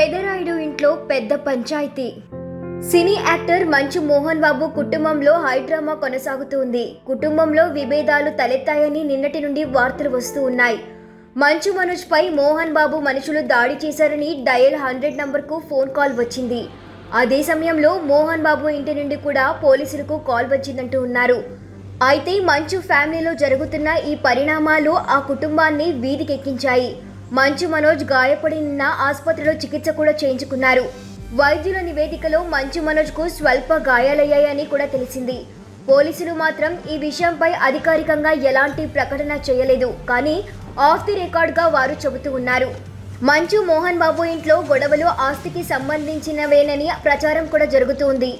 పెదరాయుడు ఇంట్లో పెద్ద panchayat. Cine actor మంచు మోహన్ బాబు కుటుంబంలో హైడ్రామా కొనసాగుతుంది. కుటుంబంలో విభేదాలు తలెత్తాయని నిన్నటి నుండి వార్తలు వస్తూ ఉన్నాయి. మంచు మనోజ్ పై మోహన్ బాబు మనుషులు దాడి చేశారని డయల్ హండ్రెడ్ నంబర్కు ఫోన్ కాల్ వచ్చింది. అదే సమయంలో మోహన్ బాబు ఇంటి నుండి కూడా పోలీసులకు కాల్ వచ్చిందంటూ ఉన్నారు. అయితే మంచు ఫ్యామిలీలో జరుగుతున్న ఈ పరిణామాలు ఆ కుటుంబాన్ని వీధికెక్కించాయి. మంచు మనోజ్ గాయపడిన ఆసుపత్రిలో చికిత్స కూడా చేయించుకున్నారు. వైద్యుల నివేదికలో మంచు మనోజ్కు స్వల్ప గాయాలయ్యాయని కూడా తెలిసింది. పోలీసులు మాత్రం ఈ విషయంపై అధికారికంగా ఎలాంటి ప్రకటన చేయలేదు కానీ ఆఫ్ ది రికార్డ్గా వారు చెబుతూ ఉన్నారు. మంచు మోహన్ బాబు ఇంట్లో గొడవలు ఆస్తికి సంబంధించినవేనని ప్రచారం కూడా జరుగుతుంది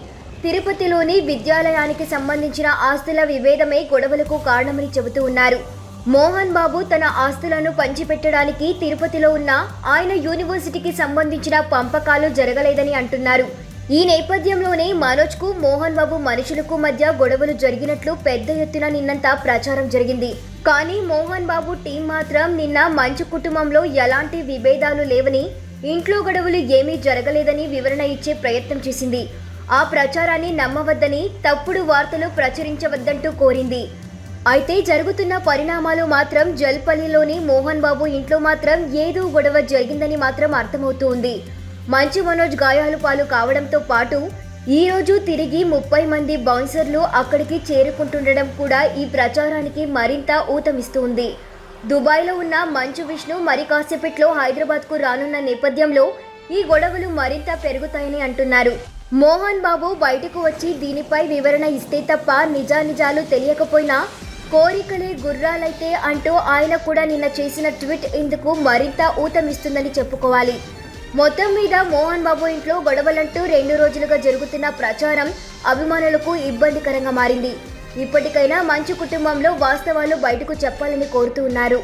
తిరుపతిలోని విద్యాలయానికి సంబంధించిన ఆస్తుల విభేదమే గొడవలకు కారణమని చెబుతూ ఉన్నారు. మోహన్ బాబు తన ఆస్తులను పంచిపెట్టడానికి తిరుపతిలో ఉన్న ఆయన యూనివర్సిటీకి సంబంధించిన పంపకాలు జరగలేదని అంటున్నారు. ఈ నేపథ్యంలోనే మనోజ్కు మోహన్ బాబు మనుషులకు మధ్య గొడవలు జరిగినట్లు పెద్ద ఎత్తున నిన్నంతా ప్రచారం జరిగింది. కానీ మోహన్ బాబు టీం మాత్రం నిన్న మంచు కుటుంబంలో ఎలాంటి విభేదాలు లేవని ఇంట్లో గొడవలు ఏమీ జరగలేదని వివరణ ఇచ్చే ప్రయత్నం చేసింది. ఆ ప్రచారాన్ని నమ్మవద్దని తప్పుడు వార్తలు ప్రచురించవద్దంటూ కోరింది. అయితే జరుగుతున్న పరిణామాలు మాత్రం జల్పల్లిలోని మోహన్ బాబు ఇంట్లో మాత్రం ఏదో గొడవ జరిగిందని మాత్రం అర్థమవుతూ ఉంది మంచు మనోజ్ గాయాలు పాలు కావడంతో పాటు ఈ రోజు తిరిగి ముప్పై మంది బౌన్సర్లు అక్కడికి చేరుకుంటుండడం కూడా ఈ ప్రచారానికి మరింత ఊతమిస్తుంది. దుబాయ్లో ఉన్న మంచు విష్ణు మరి కాసేపట్లో హైదరాబాద్కు రానున్న నేపథ్యంలో ఈ గొడవలు మరింత పెరుగుతాయని అంటున్నారు. మోహన్ బాబు బయటకు వచ్చి దీనిపై వివరణ ఇస్తే తప్ప నిజానిజాలు తెలియకపోయినా కోరికలే గుర్రాలైతే అంటూ ఆయన కూడా నిన్న చేసిన ట్వీట్ ఇందుకు మరింత ఊతమిస్తుందని చెప్పుకోవాలి. మొత్తం మీద మోహన్ బాబు ఇంట్లో గొడవలంటూ రెండు రోజులుగా జరుగుతున్న ప్రచారం అభిమానులకు ఇబ్బందికరంగా మారింది. ఇప్పటికైనా మంచు కుటుంబంలో వాస్తవాలు బయటకు చెప్పాలని కోరుతూ ఉన్నారు.